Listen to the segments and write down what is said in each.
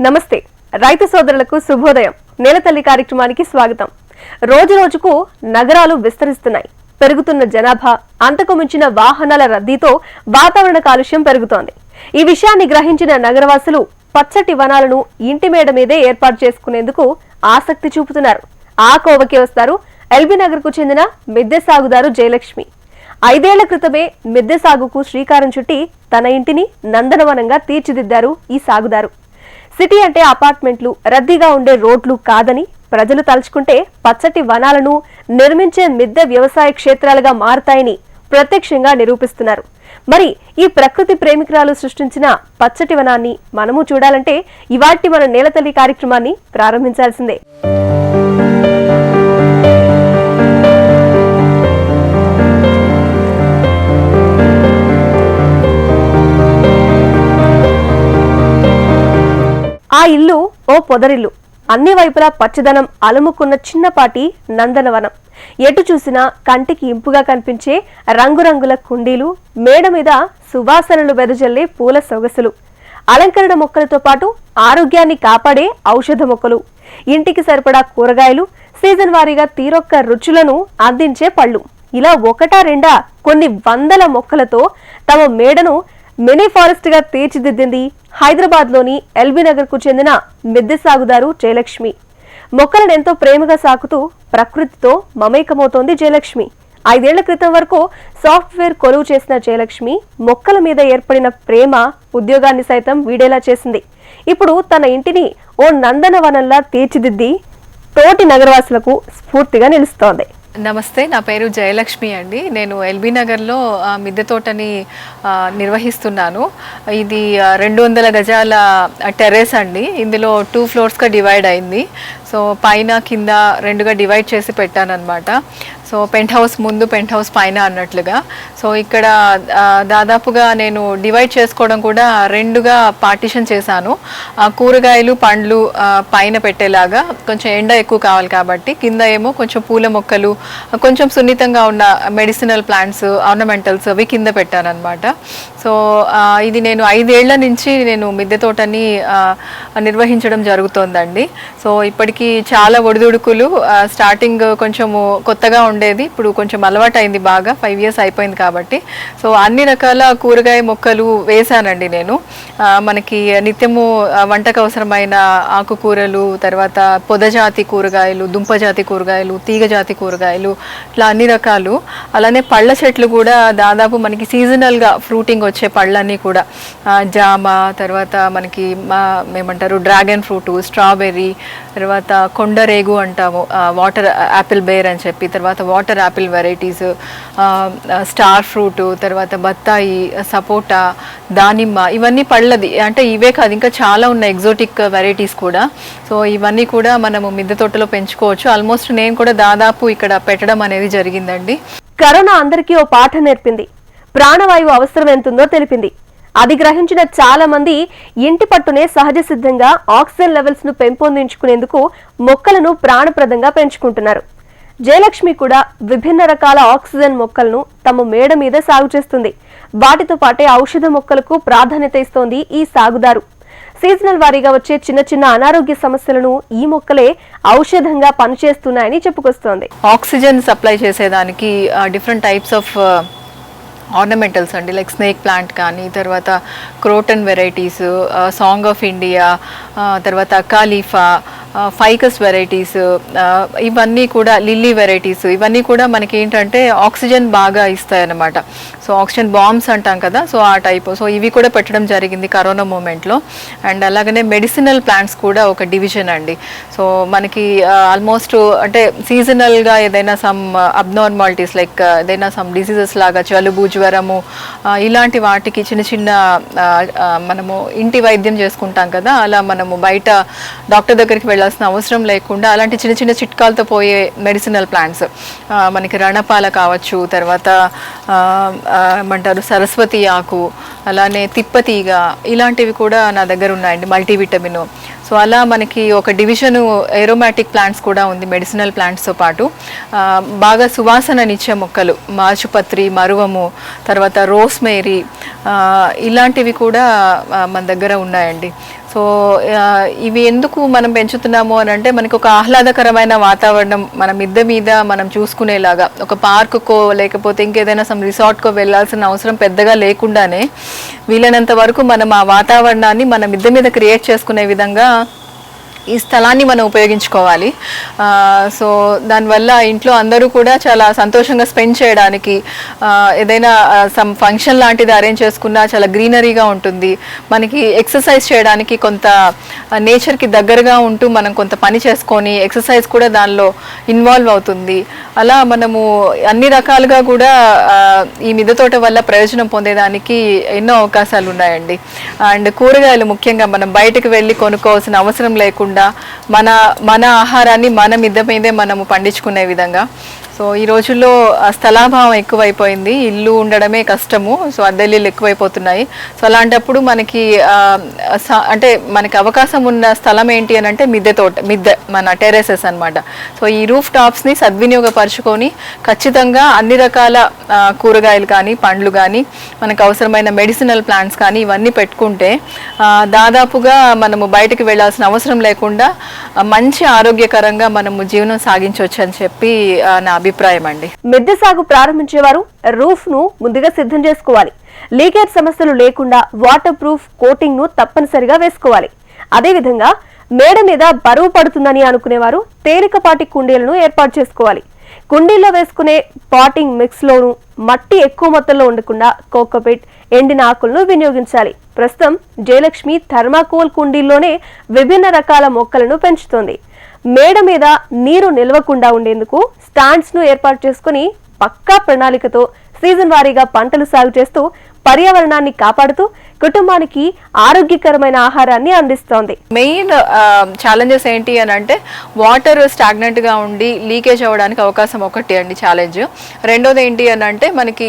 నమస్తే. రైతు సోదరులకు శుభోదయం. నేలతల్లి కార్యక్రమానికి స్వాగతం. రోజు రోజుకు నగరాలు విస్తరిస్తున్నాయి. పెరుగుతున్న జనాభా అంతకు మించిన వాహనాల రద్దీతో వాతావరణ కాలుష్యం పెరుగుతోంది. ఈ విషయాన్ని గ్రహించిన నగరవాసులు పచ్చటి వనాలను ఇంటి మేడ మీదే ఏర్పాటు చేసుకునేందుకు ఆసక్తి చూపుతున్నారు. ఆ కోవకే వస్తారు ఎల్బీ నగర్కు చెందిన మిద్దె సాగుదారు జయలక్ష్మి. ఐదేళ్ళ క్రితమే మిద్దె సాగుకు శ్రీకారం చుట్టి తన ఇంటిని నందనవనంగా తీర్చిదిద్దారు ఈ సాగుదారు. సిటీ అంటే అపార్ట్మెంట్లు రద్దీగా ఉండే రోడ్లు కాదని ప్రజలు తలుచుకుంటే పచ్చటి వనాలను నిర్మించే మిద్దె వ్యవసాయ క్షేత్రాలుగా మారతాయని ప్రత్యక్షంగా నిరూపిస్తున్నారు. మరి ఈ ప్రకృతి ప్రేమికురాలు సృష్టించిన పచ్చటి వనాన్ని మనము చూడాలంటే ఇవాటి మన నేలతల్లి కార్యక్రమాన్ని ప్రారంభించాల్సిందే. ఇల్లు ఓ పొదరిల్లు. అన్ని వైపులా పచ్చదనం అలుముకున్న చిన్నపాటి నందనవనం. ఎటు చూసినా కంటికి ఇంపుగా కనిపించే రంగురంగుల కుండీలు మేడ మీద సువాసనలు వెదజల్లే పూల సొగసులు. అలంకరణ మొక్కలతో పాటు ఆరోగ్యాన్ని కాపాడే ఔషధ మొక్కలు. ఇంటికి సరిపడా కూరగాయలు సీజన్ వారీగా తీరొక్క రుచులను అందించే పళ్ళు. ఇలా ఒకటా రెండా కొన్ని వందల మొక్కలతో తమ మేడను మినీ ఫారెస్ట్గా తీర్చిదిద్దింది హైదరాబాద్లోని ఎల్బీ నగర్కు చెందిన మిద్దె సాగుదారు జయలక్ష్మి. మొక్కలను ఎంతో ప్రేమగా సాకుతూ ప్రకృతితో మమేకమవుతోంది జయలక్ష్మి. ఐదేళ్ళ క్రితం వరకు సాఫ్ట్వేర్ కొలువు చేసిన జయలక్ష్మి మొక్కల మీద ఏర్పడిన ప్రేమ ఉద్యోగాన్ని సైతం వీడేలా చేసింది. ఇప్పుడు తన ఇంటిని ఓ నందనవనంలా తీర్చిదిద్ది తోటి నగరవాసులకు స్ఫూర్తిగా నిలుస్తోంది. నమస్తే నా పేరు జయలక్ష్మి అండి. నేను ఎల్బీ నగర్లో మిద్దె తోటని నిర్వహిస్తున్నాను. ఇది రెండు వందల గజాల టెర్రస్ అండి. ఇందులో టూ ఫ్లోర్స్గా డివైడ్ అయింది. సో పైన కింద రెండుగా డివైడ్ చేసి పెట్టానన్నమాట. సో పెంట్ హౌస్ ముందు పెంట్ హౌస్ పైన అన్నట్లుగా. సో ఇక్కడ దాదాపుగా నేను డివైడ్ చేసుకోవడం కూడా రెండుగా పార్టిషన్ చేశాను. కూరగాయలు పండ్లు పైన పెట్టేలాగా కొంచెం ఎండ ఎక్కువ కావాలి కాబట్టి కింద ఏమో కొంచెం పూల మొక్కలు కొంచెం సున్నితంగా ఉన్న మెడిసినల్ ప్లాంట్స్ ఆర్నమెంటల్స్ అవి కింద పెట్టాను అనమాట సో ఇది నేను ఐదేళ్ళ నుంచి నేను మిద్దె తోటని నిర్వహించడం జరుగుతోందండి. సో ఇప్పటికీ చాలా ఒడిదుడుకులు స్టార్టింగ్ కొంచెము కొత్తగా ఉండేది. ఇప్పుడు కొంచెం అలవాటు అయింది బాగా. ఫైవ్ ఇయర్స్ అయిపోయింది కాబట్టి. సో అన్ని రకాల కూరగాయ మొక్కలు వేశానండి నేను. మనకి నిత్యము వంటకు అవసరమైన ఆకుకూరలు తర్వాత పొదజాతి కూరగాయలు దుంపజాతి కూరగాయలు తీగజాతి కూరగాయలు ఇట్లా అన్ని రకాలు. అలానే పళ్ళ చెట్లు కూడా దాదాపు మనకి సీజనల్గా ఫ్రూటింగ్ వచ్చే పళ్ళన్నీ కూడా. జామ తర్వాత మనకి మా ఏమంటారు డ్రాగన్ ఫ్రూట్ స్ట్రాబెర్రీ తర్వాత కొండరేగు అంటాము. వాటర్ యాపిల్ బేర్ అని చెప్పి తర్వాత water apple varieties star fruit తర్వాత బత్తాయి సపోటా దానిమ్మ ఇవన్నీ పళ్ళది. అంటే ఇవే కాదు ఇంకా చాలా ఉన్నాయి ఎగ్జోటిక్ వెరైటీస్ కూడా. సో ఇవన్నీ కూడా మనము మిద్దె తోటలో పెంచుకోవచ్చు. ఆల్మోస్ట్ నేను కూడా దాదాపు ఇక్కడ పెట్టడం అనేది జరిగిందండి. కరోనా అందరికీ ఓ పాఠం నేర్పింది. ప్రాణవాయువు అవసరం ఎంతుందో తెలిపింది. అది గ్రహించిన చాలా మంది ఇంటి పట్టునే సహజ సిద్ధంగా ఆక్సిజన్ లెవెల్స్ను పెంపొందించుకునేందుకు మొక్కలను ప్రాణప్రదంగా పెంచుకుంటున్నారు. జయలక్ష్మి కూడా విభిన్న రకాల ఆక్సిజన్ మొక్కలను తమ మేడ మీద సాగు చేస్తుంది. వాటితో పాటే ఔషధ మొక్కలకు ప్రాధాన్యత ఇస్తోంది ఈ సాగుదారు. సీజనల్ వారీగా వచ్చే చిన్న చిన్న అనారోగ్య సమస్యలను ఈ మొక్కలే ఔషధంగా పనిచేస్తున్నాయని చెప్పుకొస్తోంది. ఆక్సిజన్ సప్లై చేసేదానికి డిఫరెంట్ టైప్స్ ఆఫ్ ఆర్నమెంటల్స్ అండి. లైక్ స్నేక్ ప్లాంట్ కానీ తర్వాత croton varieties song of India తర్వాత అకాలీఫా ఫైకస్ వెరైటీస్ ఇవన్నీ కూడా లిల్లీ వెరైటీస్ ఇవన్నీ కూడా మనకి ఏంటంటే ఆక్సిజన్ బాగా ఇస్తాయన్నమాట. సో ఆక్సిజన్ బాంబ్స్ అంటాం కదా సో ఆ టైప్ సో ఇవి కూడా పెట్టడం జరిగింది కరోనా మూమెంట్లో. అండ్ అలాగనే మెడిసినల్ ప్లాంట్స్ కూడా ఒక డివిజన్ అండి. సో మనకి ఆల్మోస్ట్ అంటే సీజనల్గా ఏదైనా సమ్ అబ్నార్మాలిటీస్ లైక్ ఏదైనా సమ్ డిసీజెస్ లాగా జలుబు జ్వరము ఇలాంటి వాటికి చిన్న చిన్న మనము ఇంటి వైద్యం చేసుకుంటాం కదా అలా మనము బయట డాక్టర్ దగ్గరికి వెళ్ళాల్సిన అవసరం లేకుండా అలాంటి చిన్న చిన్న చిట్కాలతో పోయే మెడిసినల్ ప్లాంట్స్ మనకి రణపాల కావచ్చు తర్వాత ఏమంటారు సరస్వతి ఆకు అలానే తిప్పతీగ ఇలాంటివి కూడా నా దగ్గర ఉన్నాయండి మల్టీవిటమిన్ సో అలా మనకి ఒక డివిజను ఏరోమాటిక్ ప్లాంట్స్ కూడా ఉంది మెడిసినల్ ప్లాంట్స్తో పాటు. బాగా సువాసననిచ్చే మొక్కలు మాచుపత్రి మరువము తర్వాత రోస్మేరీ ఇలాంటివి కూడా మన దగ్గర ఉన్నాయండి. సో ఇవి ఎందుకు మనం పెంచుతున్నాము అని అంటే మనకు ఒక ఆహ్లాదకరమైన వాతావరణం మన మిద్దె మీద మనం చూసుకునేలాగా. ఒక పార్కుకో లేకపోతే ఇంకేదైనా సమ్ రిసార్ట్కో వెళ్ళాల్సిన అవసరం పెద్దగా లేకుండానే వీలైనంత వరకు మనం ఆ వాతావరణాన్ని మన మిద్దె మీద క్రియేట్ చేసుకునే విధంగా ఈ స్థలాన్ని మనం ఉపయోగించుకోవాలి. సో దానివల్ల ఇంట్లో అందరూ కూడా చాలా సంతోషంగా స్పెండ్ చేయడానికి ఏదైనా సమ్ ఫంక్షన్ లాంటిది అరేంజ్ చేసుకున్నా చాలా గ్రీనరీగా ఉంటుంది. మనకి ఎక్సర్సైజ్ చేయడానికి కొంత నేచర్కి దగ్గరగా ఉంటూ మనం కొంత పని చేసుకొని ఎక్సర్సైజ్ కూడా దానిలో ఇన్వాల్వ్ అవుతుంది. అలా మనము అన్ని రకాలుగా కూడా ఈ మిద్దె తోట వల్ల ప్రయోజనం పొందేదానికి ఎన్నో అవకాశాలు ఉన్నాయండి అండ్ కూరగాయలు ముఖ్యంగా మనం బయటకు వెళ్ళి కొనుక్కోవాల్సిన అవసరం లేకుండా మన మన ఆహారాన్ని మన మీద మీదే మనము పండించుకునే విధంగా సో ఈ రోజుల్లో స్థలాభావం ఎక్కువైపోయింది. ఇల్లు ఉండడమే కష్టము. సో అద్దెల్లు ఎక్కువైపోతున్నాయి. సో అలాంటప్పుడు మనకి స- అంటే మనకి అవకాశం ఉన్న స్థలం ఏంటి అని అంటే మిద్దె తోట మిద్దె మన టెరెసెస్ అన్నమాట. సో ఈ రూఫ్ టాప్స్ని సద్వినియోగపరచుకొని ఖచ్చితంగా అన్ని రకాల కూరగాయలు కానీ పండ్లు కానీ మనకు అవసరమైన మెడిసినల్ ప్లాంట్స్ కానీ ఇవన్నీ పెట్టుకుంటే దాదాపుగా మనము బయటకు వెళ్ళాల్సిన అవసరం లేకుండా మంచి ఆరోగ్యకరంగా మనము జీవనం సాగించవచ్చు అని చెప్పి నా అభిప్రాయం అండి. మిద్దె సాగు ప్రారంభించేవారు రూఫ్ను ముందుగా సిద్ధం చేసుకోవాలి. లీకేజ్ సమస్యలు లేకుండా వాటర్ ప్రూఫ్ కోటింగ్ను తప్పనిసరిగా వేసుకోవాలి. అదేవిధంగా మేడ మీద బరువు పడుతుందని అనుకునేవారు తేలికపాటి కుండీలను ఏర్పాటు చేసుకోవాలి. కుండీల్లో వేసుకునే పాటింగ్ మిక్స్ లోను మట్టి ఎక్కువ మొత్తంలో ఉండకుండా కోకోపిట్ ఎండిన ఆకులను వినియోగించాలి. ప్రస్తుతం జయలక్ష్మి థర్మాకోల్ కుండీల్లోనే విభిన్న రకాల మొక్కలను పెంచుతోంది. మేడ మీద నీరు నిల్వకుండా ఉండేందుకు స్టాండ్స్ను ఏర్పాటు చేసుకుని పక్కా ప్రణాళికతో సీజన్ వారీగా పంటలు సాగు చేస్తూ పర్యావరణాన్ని కాపాడుతూ కుటుంబానికి ఆరోగ్యకరమైన ఆహారాన్ని అందిస్తోంది. మెయిన్ ఛాలెంజెస్ ఏంటి అని అంటే వాటర్ స్టాగ్నెంట్గా ఉండి లీకేజ్ అవ్వడానికి అవకాశం ఒకటి అండి ఛాలెంజ్ రెండోది ఏంటి అని అంటే మనకి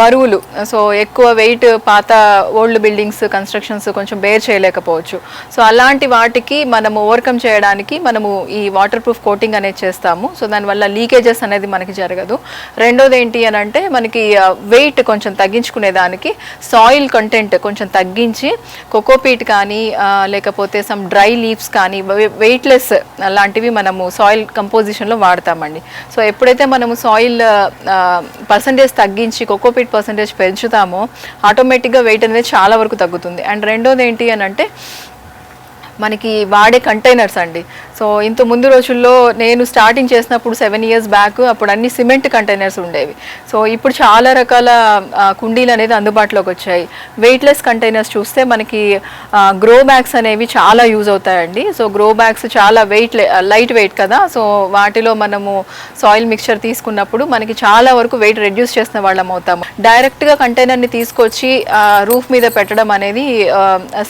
బరువులు. సో ఎక్కువ వెయిట్ పాత ఓల్డ్ బిల్డింగ్స్ కన్స్ట్రక్షన్స్ కొంచెం బేర్ చేయలేకపోవచ్చు. సో అలాంటి వాటికి మనము ఓవర్కమ్ చేయడానికి మనము ఈ వాటర్ ప్రూఫ్ కోటింగ్ అనేది చేస్తాము. సో దానివల్ల లీకేజెస్ అనేది మనకి జరగదు. రెండోది ఏంటి అని అంటే మనకి వెయిట్ కొంచెం తగ్గించుకునేదానికి సాయిల్ కంటెంట్ కొంచెం కొంచెం తగ్గించి కోకోపీట్ కానీ లేకపోతే సమ్ డ్రై లీవ్స్ కానీ వెయిట్లెస్ లాంటివి మనము సాయిల్ కంపోజిషన్లో వాడతామండి. సో ఎప్పుడైతే మనము సాయిల్ పర్సంటేజ్ తగ్గించి కోకోపీట్ పర్సంటేజ్ పెంచుతామో ఆటోమేటిక్గా వెయిట్ అనేది చాలా వరకు తగ్గుతుంది. అండ్ రెండోది ఏంటి అని అంటే మనకి వాడే కంటైనర్స్ అండి. సో ఇంత ముందు రోజుల్లో నేను స్టార్టింగ్ చేసినప్పుడు సెవెన్ ఇయర్స్ బ్యాక్ అప్పుడు అన్ని సిమెంట్ కంటైనర్స్ ఉండేవి. సో ఇప్పుడు చాలా రకాల కుండీలు అనేది అందుబాటులోకి వచ్చాయి. వెయిట్లెస్ కంటైనర్స్ చూస్తే మనకి గ్రో బ్యాగ్స్ అనేవి చాలా యూజ్ అవుతాయండి. సో గ్రో బ్యాగ్స్ చాలా వెయిట్ లైట్ వెయిట్ కదా. సో వాటిలో మనము సాయిల్ మిక్చర్ తీసుకున్నప్పుడు మనకి చాలా వరకు వెయిట్ రెడ్యూస్ చేసిన వాళ్ళం అవుతాము. డైరెక్ట్గా కంటైనర్ని తీసుకొచ్చి రూఫ్ మీద పెట్టడం అనేది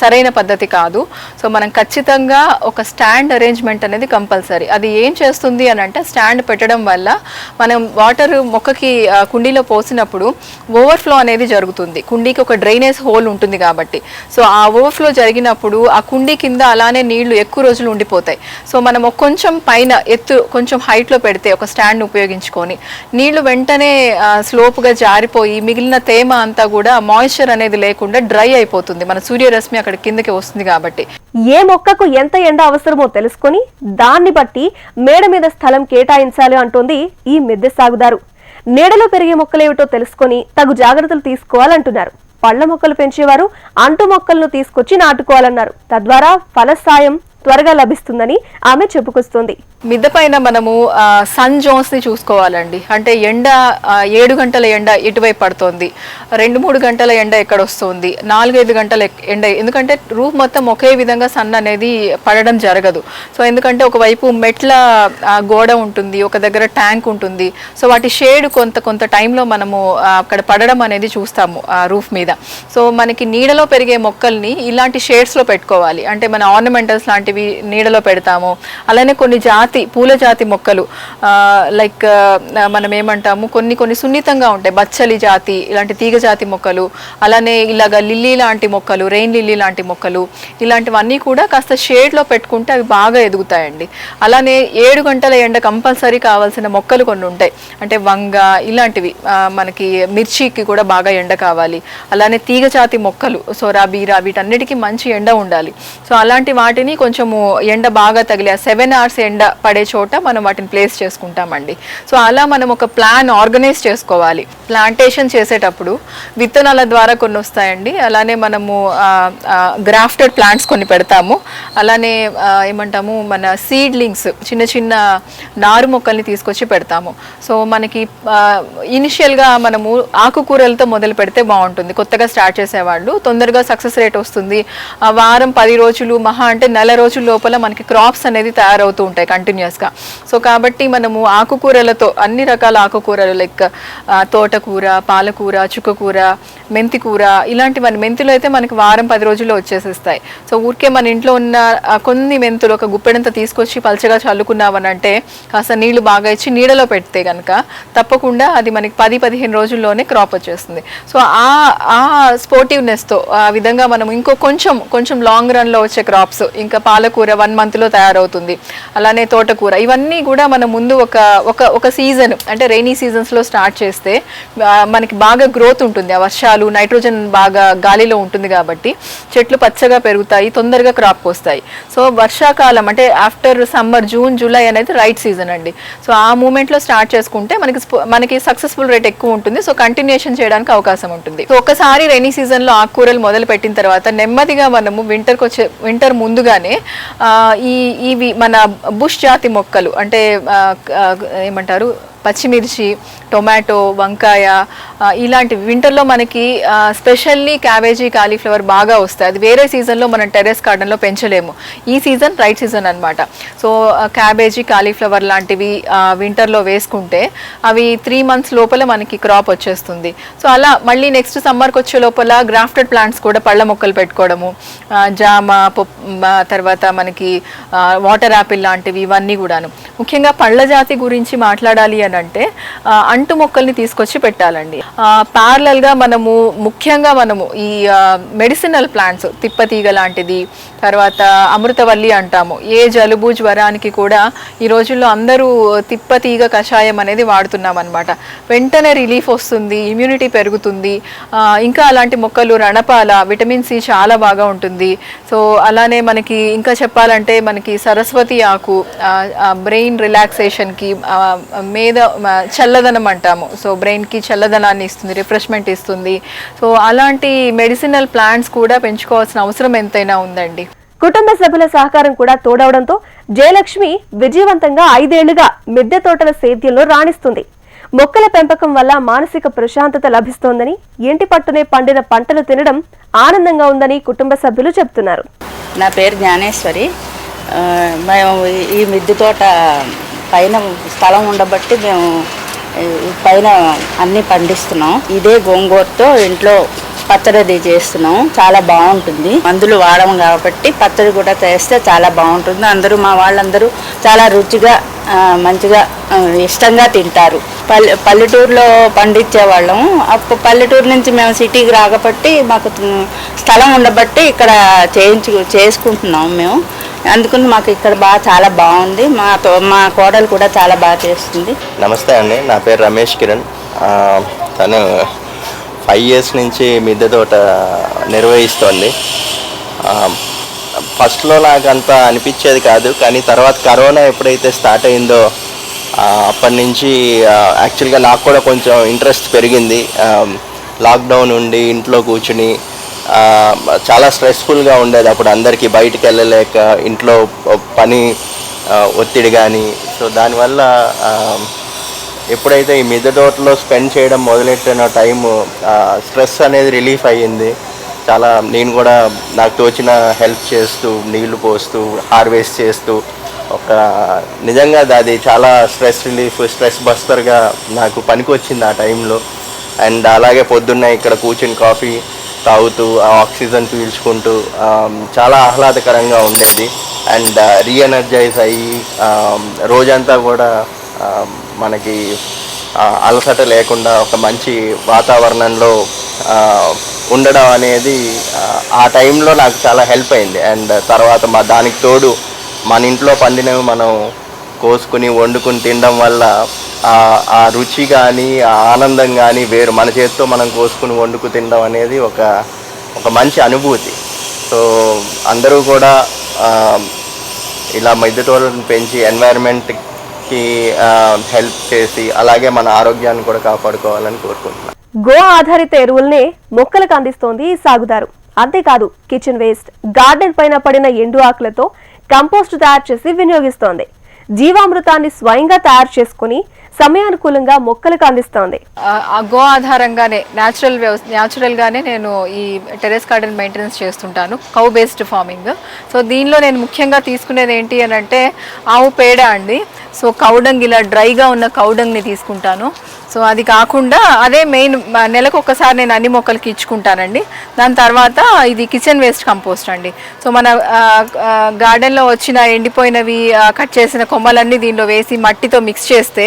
సరైన పద్ధతి కాదు. సో మనం ఖచ్చితంగా ఒక స్టాండ్ అరేంజ్మెంట్ అనేది కంపల్సరీ. అది ఏం చేస్తుంది అని అంటే స్టాండ్ పెట్టడం వల్ల మనం వాటర్ మొక్కకి కుండీలో పోసినప్పుడు ఓవర్ఫ్లో అనేది జరుగుతుంది. కుండీకి ఒక డ్రైనేజ్ హోల్ ఉంటుంది కాబట్టి. సో ఆ ఓవర్ఫ్లో జరిగినప్పుడు ఆ కుండీ కింద అలానే నీళ్ళు ఎక్కువ రోజులు ఉండిపోతాయి. సో మనం కొంచెం పైన ఎత్తు కొంచెం హైట్లో పెడితే ఒక స్టాండ్ ఉపయోగించుకొని నీళ్ళు వెంటనే స్లోపుగా జారిపోయి మిగిలిన తేమ అంతా కూడా మాయిశ్చర్ అనేది లేకుండా డ్రై అయిపోతుంది. మన సూర్యరశ్మి అక్కడ కిందకి వస్తుంది కాబట్టి. ఏ మొక్కకు ఎంత ఎండ అవసరమో తెలుసుకొని దాన్ని బట్టి మేడ మీద స్థలం కేటాయించాలి అంటోంది ఈ మిద్దె సాగుదారు. నీడలో పెరిగే మొక్కలేమిటో తెలుసుకొని తగు జాగ్రత్తలు తీసుకోవాలంటున్నారు. పళ్ళ మొక్కలు పెంచేవారు అంటు మొక్కలను తీసుకొచ్చి నాటుకోవాలన్నారు. తద్వారా ఫలసాయం త్వరగా లభిస్తుందని ఆమె చెప్పుకొస్తోంది. మిద్దె పైన మనము సన్ జోన్స్ని చూసుకోవాలండి. అంటే ఎండ ఏడు గంటల ఎండ ఎటువైపు పడుతోంది. రెండు మూడు గంటల ఎండ ఎక్కడ వస్తుంది? నాలుగైదు గంటల ఎండ. ఎందుకంటే రూఫ్ మొత్తం ఒకే విధంగా సన్ అనేది పడడం జరగదు. సో ఎందుకంటే ఒకవైపు మెట్ల గోడ ఉంటుంది ఒక దగ్గర ట్యాంక్ ఉంటుంది. సో వాటి షేడ్ కొంత కొంత టైంలో మనము అక్కడ పడడం అనేది చూస్తాము రూఫ్ మీద. సో మనకి నీడలో పెరిగే మొక్కల్ని ఇలాంటి షేడ్స్లో పెట్టుకోవాలి. అంటే మన ఆర్నమెంటల్స్ లాంటివి ఇలాంటివి నీడలో పెడతాము. అలానే కొన్ని జాతి పూల జాతి మొక్కలు లైక్ మనం ఏమంటాము కొన్ని కొన్ని సున్నితంగా ఉంటాయి. బచ్చలి జాతి ఇలాంటి తీగ జాతి మొక్కలు అలానే ఇలాగ లిల్లీ లాంటి మొక్కలు రెయిన్ లిల్లీ లాంటి మొక్కలు ఇలాంటివన్నీ కూడా కాస్త షేడ్లో పెట్టుకుంటే అవి బాగా ఎదుగుతాయండి. అలానే ఏడు గంటల ఎండ కంపల్సరీ కావాల్సిన మొక్కలు కొన్ని ఉంటాయి. అంటే వంగ ఇలాంటివి మనకి మిర్చికి కూడా బాగా ఎండ కావాలి. అలానే తీగ జాతి మొక్కలు సోరా బీరా వీటన్నిటికీ మంచి ఎండ ఉండాలి. సో అలాంటి వాటిని కొంచెం కొంచెము ఎండ బాగా తగిలి సెవెన్ అవర్స్ ఎండ పడే చోట మనం వాటిని ప్లేస్ చేసుకుంటామండి. సో అలా మనం ఒక ప్లాన్ ఆర్గనైజ్ చేసుకోవాలి. ప్లాంటేషన్ చేసేటప్పుడు విత్తనాల ద్వారా కొన్ని వస్తాయండి. అలానే మనము గ్రాఫ్టెడ్ ప్లాంట్స్ కొన్ని పెడతాము. అలానే ఏమంటాము మన సీడ్లింగ్స్ చిన్న చిన్న నారు మొక్కల్ని తీసుకొచ్చి పెడతాము. సో మనకి ఇనిషియల్గా మనము ఆకుకూరలతో మొదలు పెడితే బాగుంటుంది. కొత్తగా స్టార్ట్ చేసేవాళ్ళు తొందరగా సక్సెస్ రేట్ వస్తుంది. వారం పది రోజులు మహా అంటే నెల రోజులు లోపల మనకి క్రాప్స్ అనేది తయారవుతూ ఉంటాయి కంటిన్యూస్గా సో కాబట్టి మనము ఆకుకూరలతో అన్ని రకాల ఆకుకూరలు లైక్ తోటకూర పాలకూర చుక్కకూర మెంతి కూర ఇలాంటివన్నీ మెంతులు అయితే మనకి వారం పది రోజుల్లో వచ్చేసేస్తాయి. సో ఊరికే మన ఇంట్లో ఉన్న కొన్ని మెంతులు ఒక గుప్పెడంత తీసుకొచ్చి పలచగా చల్లుకున్నామనంటే కాస్త నీళ్ళు బాగా ఇచ్చి నీడలో పెడితే కనుక తప్పకుండా అది మనకి పది పదిహేను రోజుల్లోనే క్రాప్ వచ్చేస్తుంది. సో ఆ ఆ స్పోర్టివ్నెస్తో ఆ విధంగా మనం ఇంకో కొంచెం కొంచెం లాంగ్ రన్లో వచ్చే క్రాప్స్ ఇంకా పాలకూర వన్ మంత్లో తయారవుతుంది. అలానే తోటకూర. ఇవన్నీ కూడా మనం ముందు ఒక ఒక ఒక సీజన్ అంటే రైనీ సీజన్స్లో స్టార్ట్ చేస్తే మనకి బాగా గ్రోత్ ఉంటుంది. ఆ వర్షాలు నైట్రోజన్ బాగా గాలిలో ఉంటుంది కాబట్టి చెట్లు పచ్చగా పెరుగుతాయి తొందరగా క్రాప్ వస్తాయి. సో వర్షాకాలం అంటే ఆఫ్టర్ సమ్మర్ జూన్ జూలై అనేది రైట్ సీజన్ అండి. సో ఆ మూమెంట్లో స్టార్ట్ చేసుకుంటే మనకి మనకి సక్సెస్ఫుల్ రేట్ ఎక్కువ ఉంటుంది. సో కంటిన్యూషన్ చేయడానికి అవకాశం ఉంటుంది. సో ఒకసారి రైనీ సీజన్లో ఆకుకూరలు మొదలు పెట్టిన తర్వాత నెమ్మదిగా మనము వింటర్కి వచ్చే వింటర్ ముందుగానే ఈ ఇవి మన బుష్ జాతి మొక్కలు అంటే ఆ, ఏమంటారు పచ్చిమిర్చి టొమాటో వంకాయ ఇలాంటివి వింటర్లో మనకి స్పెషల్లీ క్యాబేజీ కాలీఫ్లవర్ బాగా వస్తాయి. అది వేరే సీజన్లో మనం టెరెస్ గార్డెన్లో పెంచలేము. ఈ సీజన్ రైట్ సీజన్ అనమాట సో క్యాబేజీ కాలీఫ్లవర్ లాంటివి వింటర్లో వేసుకుంటే అవి త్రీ మంత్స్ లోపల మనకి క్రాప్ వచ్చేస్తుంది. సో అలా మళ్ళీ నెక్స్ట్ సమ్మర్కి వచ్చే లోపల గ్రాఫ్టెడ్ ప్లాంట్స్ కూడా పళ్ళ మొక్కలు పెట్టుకోవడము జామ పొప్- తర్వాత మనకి వాటర్ యాపిల్ లాంటివి ఇవన్నీ కూడాను. ముఖ్యంగా పళ్ళ జాతి గురించి మాట్లాడాలి అని అంటే అంటు మొక్కల్ని తీసుకొచ్చి పెట్టాలండి. ప్యారలల్గా మనము ముఖ్యంగా మనము ఈ మెడిసినల్ ప్లాంట్స్ తిప్పతీగ లాంటిది తర్వాత అమృతవల్లి అంటాము. ఏ జలుబు జ్వరానికి కూడా ఈ రోజుల్లో అందరూ తిప్పతీగ కషాయం అనేది వాడుతున్నాం అనమాట వెంటనే రిలీఫ్ వస్తుంది ఇమ్యూనిటీ పెరుగుతుంది. ఇంకా అలాంటి మొక్కలు రణపాల విటమిన్ సి చాలా బాగా ఉంటుంది. సో అలానే మనకి ఇంకా చెప్పాలంటే మనకి సరస్వతి ఆకు బ్రెయిన్ రిలాక్సేషన్కి మీద చల్లదనం అంటాము. సో బ్రెయిన్కి చల్లదనాన్ని ఇస్తుంది రిఫ్రెష్మెంట్ ఇస్తుంది. సో అలాంటి మెడిసినల్ ప్లాంట్స్ కూడా పెంచుకోవాల్సిన అవసరం ఎంతైనా ఉందండి. కుటుంబ సభ్యుల సహకారం కూడా తోడవడంతో జయలక్ష్మి విజయవంతంగా ఐదేళ్ళుగా మిద్దె తోటల సేద్యంలో రాణిస్తుంది. మొక్కల పెంపకం వల్ల మానసిక ప్రశాంతత లభిస్తోందని ఇంటి పట్టునే పండిన పంటలు తినడం ఆనందంగా ఉందని కుటుంబ సభ్యులు చెబుతున్నారు. నా పేరు జ్ఞానేశ్వరి. మేము ఈ మిద్దె తోట పైన స్థలం ఉండబట్టి మేము పైన అన్నీ పండిస్తున్నాం. ఇదే గోంగూరతో ఇంట్లో పచ్చడి చేస్తున్నాం. చాలా బాగుంటుంది. మందులు వాడము కాబట్టి పచ్చడి కూడా చేస్తే చాలా బాగుంటుంది. అందరూ మా వాళ్ళందరూ చాలా రుచిగా మంచిగా ఇష్టంగా తింటారు. పల్లె పల్లెటూరులో పండించే వాళ్ళం. అప్పుడు పల్లెటూరు నుంచి మేము సిటీకి రాకబట్టి మాకు స్థలం ఉండబట్టి ఇక్కడ చేయించు చేసుకుంటున్నాం మేము. అందుకని మాకు ఇక్కడ బాగా చాలా బాగుంది. మా తో- మా కోడలు కూడా చాలా బాగా చేస్తుంది. నమస్తే అండి. నా పేరు రమేష్ కిరణ్. తను ఫైవ్ ఇయర్స్ నుంచి మిద్దె తోట నిర్వహిస్తోంది. ఫస్ట్లో నాకు అంత అనిపించేది కాదు. కానీ తర్వాత కరోనా ఎప్పుడైతే స్టార్ట్ అయిందో అప్పటి నుంచి యాక్చువల్గా నాకు కూడా కొంచెం ఇంట్రెస్ట్ పెరిగింది. లాక్డౌన్ ఉండి ఇంట్లో కూర్చుని చాలా స్ట్రెస్ఫుల్గా ఉండేది అప్పుడు అందరికీ బయటికి వెళ్ళలేక ఇంట్లో పని ఒత్తిడి కానీ సో దానివల్ల ఎప్పుడైతే ఈ మిద్దతోటలో స్పెండ్ చేయడం మొదలెట్టిన టైము స్ట్రెస్ అనేది రిలీఫ్ అయ్యింది. చాలా నేను కూడా నాకు తోచిన హెల్ప్ చేస్తూ నీళ్ళు పోస్తూ హార్వెస్ట్ చేస్తూ ఒక నిజంగా అది చాలా స్ట్రెస్ రిలీఫ్ స్ట్రెస్ బస్టర్గా నాకు పనికి వచ్చింది ఆ టైంలో. అండ్ అలాగే పొద్దున్న ఇక్కడ కూర్చుని కాఫీ తాగుతూ ఆ ఆక్సిజన్ పీల్చుకుంటూ చాలా ఆహ్లాదకరంగా ఉండేది. అండ్ రీఎనర్జైజ్ uh, అయ్యి రోజంతా కూడా మనకి అలసట లేకుండా ఒక మంచి వాతావరణంలో ఉండడం అనేది ఆ, ఆ టైంలో నాకు చాలా హెల్ప్ అయింది. అండ్ uh, తర్వాత మా దానికి తోడు మన ఇంట్లో పండినవి మనం కోసుకుని వండుకుని తినడం వల్ల ఆ రుచి కానీ ఆ ఆనందం కానీ వేరు. మన చేతితో మనం కోసుకుని వండుకు తినడం అనేది ఒక ఒక మంచి అనుభూతి. సో అందరూ కూడా ఇలా మధ్య తోటలను పెంచి ఎన్వైరన్మెంట్కి హెల్ప్ చేసి అలాగే మన ఆరోగ్యాన్ని కూడా కాపాడుకోవాలని కోరుకుంటున్నాను గో ఆధారిత ఎరువుల్ని మొక్కలకు అందిస్తోంది సాగుదారు. అంతేకాదు కిచెన్ వేస్ట్ గార్డెన్ పైన పడిన ఎండు ఆకులతో కంపోస్ట్ తయారు చేసి వినియోగిస్తోంది. జీవామృతాన్ని స్వయంగా తయారు చేసుకుని సమయానుకూలంగా మొక్కలకు అందిస్తోంది. ఆ- గో ఆధారంగానే న్యాచురల్ వ్యవస్థ న్యాచురల్గానే నేను ఈ టెరెస్ గార్డెన్ మెయింటెనెన్స్ చేస్తుంటాను కౌ బేస్డ్ ఫార్మింగ్ సో దీనిలో నేను ముఖ్యంగా తీసుకునేది ఏంటి అని అంటే ఆవు పేడ అండి. సో కౌడంగ్ ఇలా డ్రైగా ఉన్న కౌడంగ్ని తీసుకుంటాను. సో అది కాకుండా అదే మెయిన్ నెలకు ఒక్కసారి నేను అన్ని మొక్కలకి ఇచ్చుకుంటానండి. దాని తర్వాత ఇది కిచెన్ వేస్ట్ కంపోస్ట్ అండి. సో మన గార్డెన్లో వచ్చిన ఎండిపోయినవి కట్ చేసిన కొమ్మలన్నీ దీనిలో వేసి మట్టితో మిక్స్ చేస్తే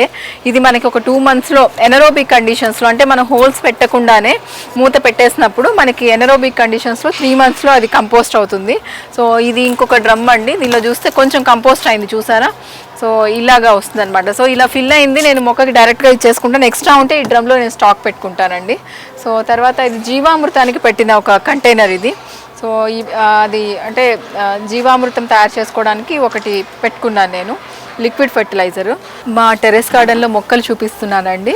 ఇది మనకి ఒక టూ మంత్స్లో ఎనరోబిక్ కండిషన్స్లో అంటే మనం హోల్స్ పెట్టకుండానే మూత పెట్టేసినప్పుడు మనకి ఎనరోబిక్ కండిషన్స్లో త్రీ మంత్స్లో అది కంపోస్ట్ అవుతుంది. సో ఇది ఇంకొక డ్రమ్ అండి. దీనిలో చూస్తే కొంచెం కంపోస్ట్ అయింది చూసారా? సో ఇలాగా వస్తుంది అనమాట సో ఇలా ఫిల్ అయింది. నేను మొక్కకి డైరెక్ట్గా ఇచ్చేసుకుంటాను. ఎక్స్ట్రా ఉంటే ఈ డ్రమ్లో నేను స్టాక్ పెట్టుకుంటానండి. సో తర్వాత ఇది జీవామృతానికి పెట్టిన ఒక కంటైనర్ ఇది. సో ఈ అది అంటే జీవామృతం తయారు చేసుకోవడానికి ఒకటి పెట్టుకున్నాను నేను. Liquid fertiliser. మా టెరెస్ గార్డెన్లో మొక్కలు చూపిస్తున్నానండి.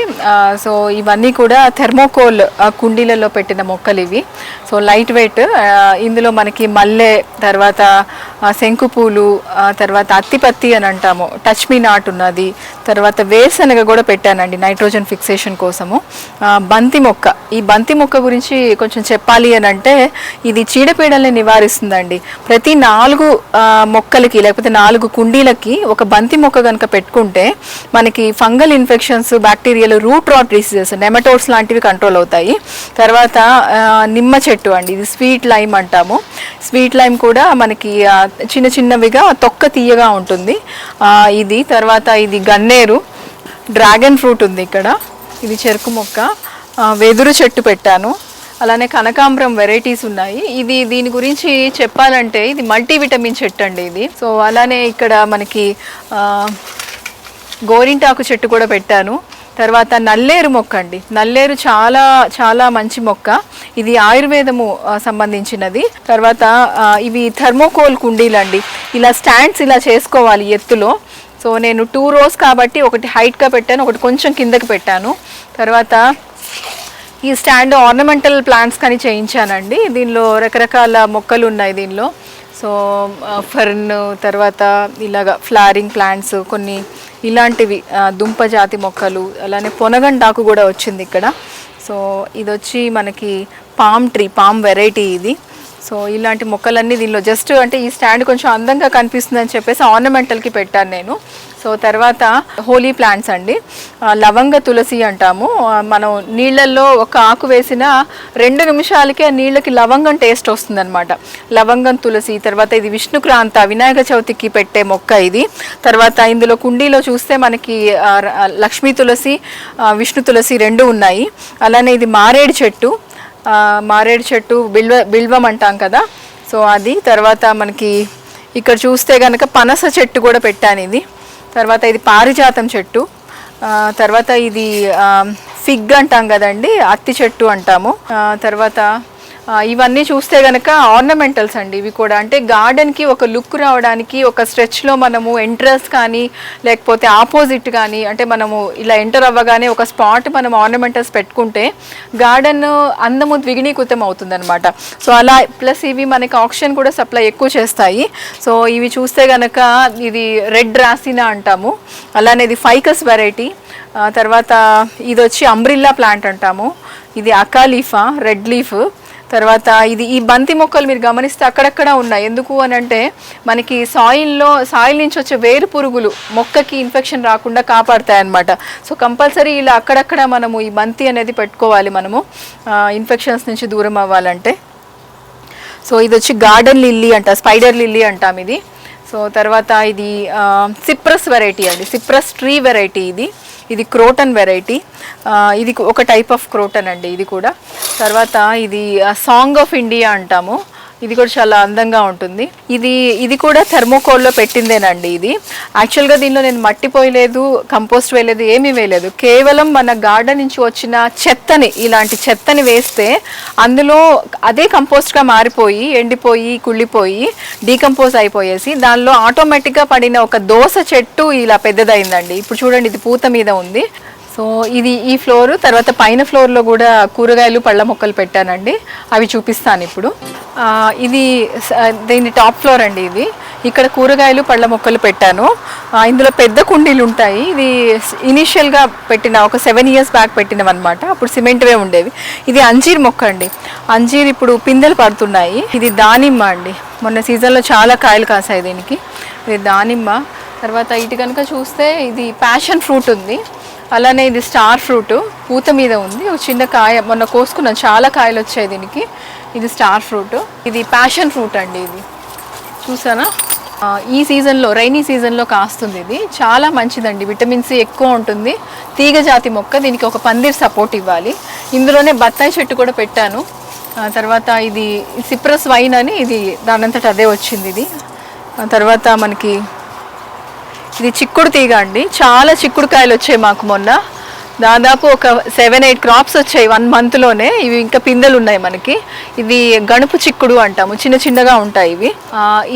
సో ఇవన్నీ కూడా థెర్మోకోల్ కుండీలలో పెట్టిన మొక్కలు ఇవి. సో లైట్ వెయిట్ ఇందులో మనకి మల్లె తర్వాత శంకు పూలు తర్వాత అత్తిపత్తి అని అంటాము. టచ్ మీ నాట్ ఉన్నది. తర్వాత వేరుశనగ కూడా పెట్టానండి నైట్రోజన్ ఫిక్సేషన్ కోసము. బంతి మొక్క. ఈ బంతి మొక్క గురించి కొంచెం చెప్పాలి అని అంటే ఇది చీడపీడల్ని నివారిస్తుందండి. ప్రతి నాలుగు మొక్కలకి లేకపోతే నాలుగు కుండీలకి ఒక బంతి మొక్క కనుక పెట్టుకుంటే మనకి fungal infections bacterial root rot diseases nematodes లాంటివి కంట్రోల్ అవుతాయి. తర్వాత నిమ్మ చెట్టు అండి ఇది స్వీట్ లైమ్ అంటాము. స్వీట్ లైమ్ కూడా మనకి చిన్న చిన్నవిగా తొక్క తీయగా ఉంటుంది. ఇది తర్వాత ఇది గన్నేరు డ్రాగన్ ఫ్రూట్ ఉంది ఇక్కడ. ఇది చెరుకు మొక్క. వెదురు చెట్టు పెట్టాను. అలానే కనకాంబరం వెరైటీస్ ఉన్నాయి. ఇది దీని గురించి చెప్పాలంటే ఇది మల్టీవిటమిన్ చెట్టు అండి ఇది. సో అలానే ఇక్కడ మనకి గోరింటాకు చెట్టు కూడా పెట్టాను. తర్వాత నల్లేరు మొక్క అండి. నల్లేరు చాలా చాలా మంచి మొక్క. ఇది ఆయుర్వేదము సంబంధించినది. తర్వాత ఇవి థర్మోకోల్ కుండీలు అండి. ఇలా స్టాండ్స్ ఇలా చేసుకోవాలి ఎత్తులో. సో నేను టూ రోస్ కాబట్టి ఒకటి హైట్గా పెట్టాను ఒకటి కొంచెం కిందకి పెట్టాను. తర్వాత ఈ స్టాండ్ ఆర్నమెంటల్ ప్లాంట్స్ కానీ చేయించానండి. దీనిలో రకరకాల మొక్కలు ఉన్నాయి దీనిలో. సో ఫర్న్ తర్వాత ఇలాగ ఫ్లారింగ్ ప్లాంట్స్ కొన్ని ఇలాంటివి దుంప జాతి మొక్కలు అలానే పొనగంటాకు కూడా వచ్చింది ఇక్కడ. సో ఇది వచ్చి మనకి పామ్ ట్రీ పామ్ వెరైటీ ఇది. సో ఇలాంటి మొక్కలన్నీ దీనిలో జస్ట్ అంటే ఈ స్టాండ్ కొంచెం అందంగా కనిపిస్తుంది అని చెప్పేసి ఆర్నమెంటల్కి పెట్టాను నేను. సో తర్వాత హోలీ ప్లాంట్స్ అండి. లవంగ తులసి అంటాము. మనం నీళ్ళల్లో ఒక ఆకు వేసిన రెండు నిమిషాలకే ఆ నీళ్ళకి లవంగం టేస్ట్ వస్తుందన్నమాట. లవంగం తులసి తర్వాత ఇది విష్ణుక్రాంత వినాయక చవితికి పెట్టే మొక్క ఇది. తర్వాత ఇందులో కుండీలో చూస్తే మనకి లక్ష్మీ తులసి విష్ణు తులసి రెండు ఉన్నాయి. అలానే ఇది మారేడు చెట్టు. మారేడు చెట్టు బిల్వ బిల్వం అంటాం కదా. సో అది తర్వాత మనకి ఇక్కడ చూస్తే కనుక పనస చెట్టు కూడా పెట్టాను ఇది. తర్వాత ఇది పారిజాతం చెట్టు. తర్వాత ఇది ఫిగ్ అంటాం కదండి అత్తి చెట్టు అంటాము. తర్వాత ఇవన్నీ చూస్తే గనక ఆర్నమెంటల్స్ అండి ఇవి కూడా. అంటే గార్డెన్కి ఒక లుక్ రావడానికి ఒక స్ట్రెచ్లో మనము ఎంట్రన్స్ కానీ లేకపోతే ఆపోజిట్ కానీ అంటే మనము ఇలా ఎంటర్ అవ్వగానే ఒక స్పాట్ మనం ఆర్నమెంటల్స్ పెట్టుకుంటే గార్డెన్ అందము ద్విగుణీకృతం అవుతుందన్నమాట. సో అలా ప్లస్ ఇవి మనకి ఆక్సిజన్ కూడా సప్లై ఎక్కువ చేస్తాయి. సో ఇవి చూస్తే గనక ఇది రెడ్ రాసినా అంటాము. అలానే ఇది ఫైకస్ వెరైటీ తర్వాత ఇది వచ్చి అంబ్రిల్లా ప్లాంట్ అంటాము. ఇది అకాలీఫా రెడ్ లీఫ్ తర్వాత ఇది ఈ బంతి మొక్కలు మీరు గమనిస్తే అక్కడక్కడ ఉన్నాయి. ఎందుకు అని అంటే మనకి సాయిల్లో సాయిల్ నుంచి వచ్చే వేరు పురుగులు మొక్కకి ఇన్ఫెక్షన్ రాకుండా కాపాడతాయి అన్నమాట సో కంపల్సరీ ఇలా అక్కడక్కడ మనము ఈ బంతి అనేది పెట్టుకోవాలి మనము. ఇన్ఫెక్షన్స్ నుంచి దూరం అవ్వాలంటే. సో ఇది వచ్చి గార్డెన్ లిల్లీ అంట స్పైడర్ లిల్లీ అంటాం ఇది. సో తర్వాత ఇది సిప్రస్ వెరైటీ అండి. సిప్రస్ ట్రీ వెరైటీ ఇది. ఇది క్రోటన్ వెరైటీ ఇది ఒక టైప్ ఆఫ్ క్రోటన్ అండి ఇది కూడా. తర్వాత ఇది సాంగ్ ఆఫ్ ఇండియా అంటాము. ఇది కూడా చాలా అందంగా ఉంటుంది. ఇది ఇది కూడా థర్మోకోల్లో పెట్టిందేనండి ఇది. యాక్చువల్గా దీనిలో నేను మట్టి పోయలేదు కంపోస్ట్ వేయలేదు ఏమీ వేయలేదు. కేవలం మన గార్డెన్ నుంచి వచ్చిన చెత్తని ఇలాంటి చెత్తని వేస్తే అందులో అదే కంపోస్ట్గా మారిపోయి ఎండిపోయి కుళ్ళిపోయి డీకంపోజ్ అయిపోయేసి దానిలో ఆటోమేటిక్గా పడిన ఒక దోస చెట్టు ఇలా పెద్దదైందండి. ఇప్పుడు చూడండి ఇది పూత మీద ఉంది. సో ఇది ఈ ఫ్లోర్ తర్వాత పైన ఫ్లోర్లో కూడా కూరగాయలు పళ్ళ మొక్కలు పెట్టానండి. అవి చూపిస్తాను ఇప్పుడు. ఇది దీని టాప్ ఫ్లోర్ అండి ఇది. ఇక్కడ కూరగాయలు పళ్ళ మొక్కలు పెట్టాను. ఇందులో పెద్ద కుండీలు ఉంటాయి. ఇది ఇనీషియల్గా పెట్టిన ఒక సెవెన్ ఇయర్స్ బ్యాక్ పెట్టినవన్నమాట. అప్పుడు సిమెంట్వే ఉండేవి. ఇది అంజీర్ మొక్క అండి. అంజీర్ ఇప్పుడు పిందెలు పడుతున్నాయి. ఇది దానిమ్మ అండి. మొన్న సీజన్లో చాలా కాయలు కాసాయి దీనికి. ఇది దానిమ్మ. తర్వాత ఇటు కనుక చూస్తే ఇది ప్యాషన్ ఫ్రూట్ ఉంది. అలానే ఇది స్టార్ ఫ్రూట్. పూత మీద ఉంది. ఒక చిన్న కాయ మొన్న కోసుకున్నాను. చాలా కాయలు వచ్చాయి దీనికి. ఇది స్టార్ ఫ్రూట్. ఇది ప్యాషన్ ఫ్రూట్ అండి ఇది. చూసానా ఈ సీజన్లో రైనీ సీజన్లో కాస్తుంది ఇది. చాలా మంచిదండి. విటమిన్ సి ఎక్కువ ఉంటుంది. తీగ జాతి మొక్క దీనికి ఒక పందిర్ సపోర్ట్ ఇవ్వాలి. ఇందులోనే బత్తాయి చెట్టు కూడా పెట్టాను. తర్వాత ఇది సిప్రస్ వైన్ అని ఇది దానంతట అదే వచ్చింది ఇది. తర్వాత మనకి ఇది చిక్కుడు తీగ అండి. చాలా చిక్కుడు కాయలు వచ్చాయి మాకు మొన్న. దాదాపు ఒక సెవెన్ ఎయిట్ క్రాప్స్ వచ్చాయి వన్ మంత్లోనే ఇవి ఇంకా పిందెలు ఉన్నాయి మనకి. ఇది గణుపు చిక్కుడు అంటాము. చిన్న చిన్నగా ఉంటాయి ఇవి.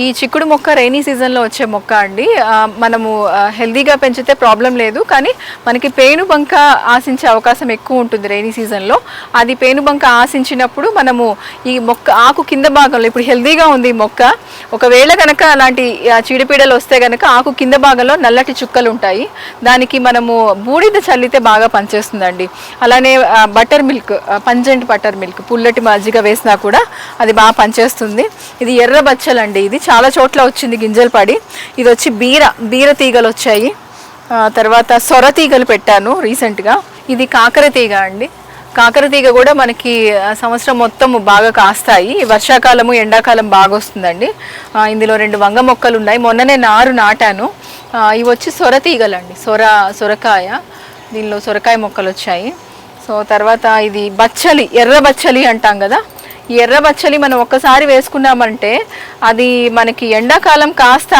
ఈ చిక్కుడు మొక్క రైనీ సీజన్లో వచ్చే మొక్క అండి. మనము హెల్దీగా పెంచితే ప్రాబ్లం లేదు. కానీ మనకి పేనుబంక ఆశించే అవకాశం ఎక్కువ ఉంటుంది రైనీ సీజన్లో అది పేనుబంక ఆశించినప్పుడు మనము ఈ మొక్క ఆకు కింద భాగంలో ఇప్పుడు హెల్దీగా ఉంది ఈ మొక్క. ఒకవేళ కనుక అలాంటి చీడపీడలు వస్తే కనుక ఆకు కింద భాగంలో నల్లటి చుక్కలు ఉంటాయి. దానికి మనము బూడిద చల్లితే బాగా పనిచేస్తుందండి. అలానే butter milk pungent butter milk పుల్లటి మజ్జిగ వేసినా కూడా అది బాగా పనిచేస్తుంది. ఇది ఎర్ర బచ్చలండి ఇది. చాలా చోట్ల వచ్చింది గింజలు పడి. ఇది వచ్చి బీర బీర తీగలు వచ్చాయి. తర్వాత సొర తీగలు పెట్టాను రీసెంట్గా. ఇది కాకర తీగ అండి. కాకర తీగ కూడా మనకి సంవత్సరం మొత్తం బాగా కాస్తాయి. వర్షాకాలము ఎండాకాలం బాగా వస్తుందండి. ఇందులో రెండు వంగ మొక్కలు ఉన్నాయి. మొన్ననే నారు నాటాను. ఇవి వచ్చి సొర తీగలండి. సొర సొరకాయ దీనిలో సొరకాయ మొక్కలు వచ్చాయి. సో తర్వాత ఇది బచ్చలి ఎర్ర బచ్చలి అంటాం కదా. ఈ ఎర్ర బచ్చలి మనం ఒక్కసారి వేసుకున్నామంటే అది మనకి ఎండాకాలం కాస్త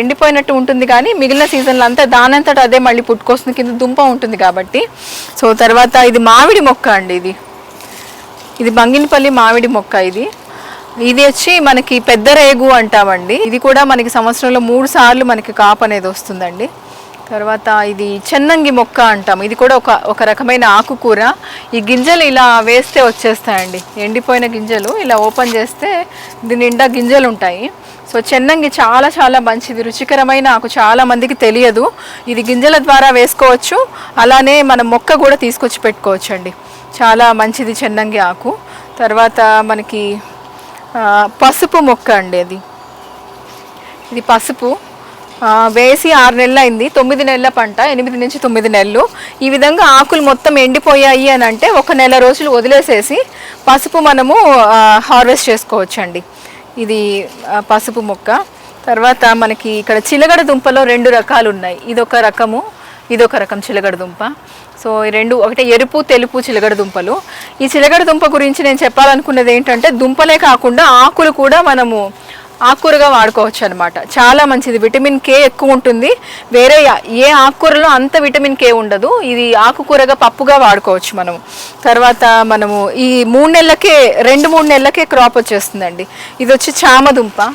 ఎండిపోయినట్టు ఉంటుంది కానీ మిగిలిన సీజన్లో అంతా దానంతట అదే మళ్ళీ పుట్టుకొస్తుంది కింద దుంప ఉంటుంది కాబట్టి. సో తర్వాత ఇది మామిడి మొక్క అండి ఇది. ఇది బంగినపల్లి మామిడి మొక్క ఇది. ఇది వచ్చి మనకి పెద్ద రేగు అంటామండి. ఇది కూడా మనకి సంవత్సరంలో మూడు సార్లు మనకి కాపు అనేది వస్తుందండి. తర్వాత ఇది చెన్నంగి మొక్క అంటాం. ఇది కూడా ఒక ఒక రకమైన ఆకుకూర. ఈ గింజలు ఇలా వేస్తే వచ్చేస్తాయండి. ఎండిపోయిన గింజలు ఇలా ఓపెన్ చేస్తే దీని నిండా గింజలు ఉంటాయి. సో చెన్నంగి చాలా చాలా మంచిది. రుచికరమైన ఆకు చాలా మందికి తెలియదు. ఇది గింజల ద్వారా వేసుకోవచ్చు. అలానే మనం మొక్క కూడా తీసుకొచ్చి పెట్టుకోవచ్చు అండి చాలా మంచిది చెన్నంగి ఆకు. తర్వాత మనకి పసుపు మొక్క అండి అది. ఇది పసుపు. వేసి ఆరు నెలలు అయింది. తొమ్మిది నెలల పంట ఎనిమిది నుంచి తొమ్మిది నెలలు. ఈ విధంగా ఆకులు మొత్తం ఎండిపోయాయి అని అంటే ఒక నెల రోజులు వదిలేసేసి పసుపు మనము హార్వెస్ట్ చేసుకోవచ్చండి. ఇది పసుపు మొక్క. తర్వాత మనకి ఇక్కడ చిలగడ దుంపలో రెండు రకాలు ఉన్నాయి. ఇదొక రకము ఇదొక రకం చిలగడ దుంప. సో ఈ రెండు ఒకటి ఎరుపు తెలుపు చిలగడ దుంపలు. ఈ చిలగడ దుంప గురించి నేను చెప్పాలనుకున్నది ఏంటంటే దుంపలే కాకుండా ఆకులు కూడా మనము ఆకుకూరగా వాడుకోవచ్చు అనమాట చాలా మంచిది. విటమిన్ కే ఎక్కువ ఉంటుంది. వేరే ఏ ఆకుకూరలో అంత విటమిన్ కే ఉండదు. ఇది ఆకుకూరగా పప్పుగా వాడుకోవచ్చు మనం తర్వాత మనము ఈ మూడు నెలలకే రెండు మూడు నెలలకే క్రాప్ వచ్చేస్తుందండి. ఇది వచ్చి చామదుంప.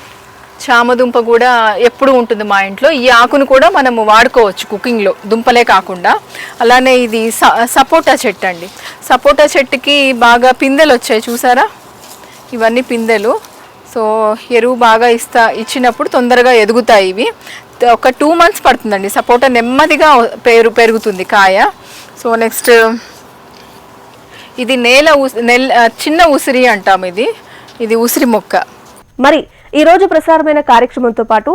చామదుంప కూడా ఎప్పుడు ఉంటుంది మా ఇంట్లో. ఈ ఆకును కూడా మనము వాడుకోవచ్చు కుకింగ్లో. దుంపలే కాకుండా. అలానే ఇది స- సపోటా చెట్టు అండి సపోటా చెట్టుకి బాగా పిందెలు వచ్చాయి చూసారా? ఇవన్నీ పిందెలు. సో ఎరువు బాగా ఇస్తా ఇచ్చినప్పుడు తొందరగా ఎదుగుతాయి ఇవి. ఒక టూ మంత్స్ పడుతుందండి. సపోటా నెమ్మదిగా పెరు పెరుగుతుంది కాయ. సో నెక్స్ట్ ఇది నేల ఉస్ నెల్ చిన్న ఉసిరి అంటాం ఇది. ఇది ఉసిరి మొక్క. మరి ఈరోజు ప్రసారమైన కార్యక్రమంతో పాటు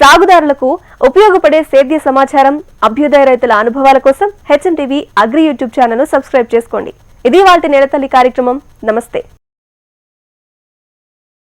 సాగుదారులకు ఉపయోగపడే సేద్య సమాచారం అభ్యుదయ రైతుల అనుభవాల కోసం H M TV agri YouTube channel subscribe చేసుకోండి. ఇది వాళ్ళ నేలతల్లి కార్యక్రమం. నమస్తే.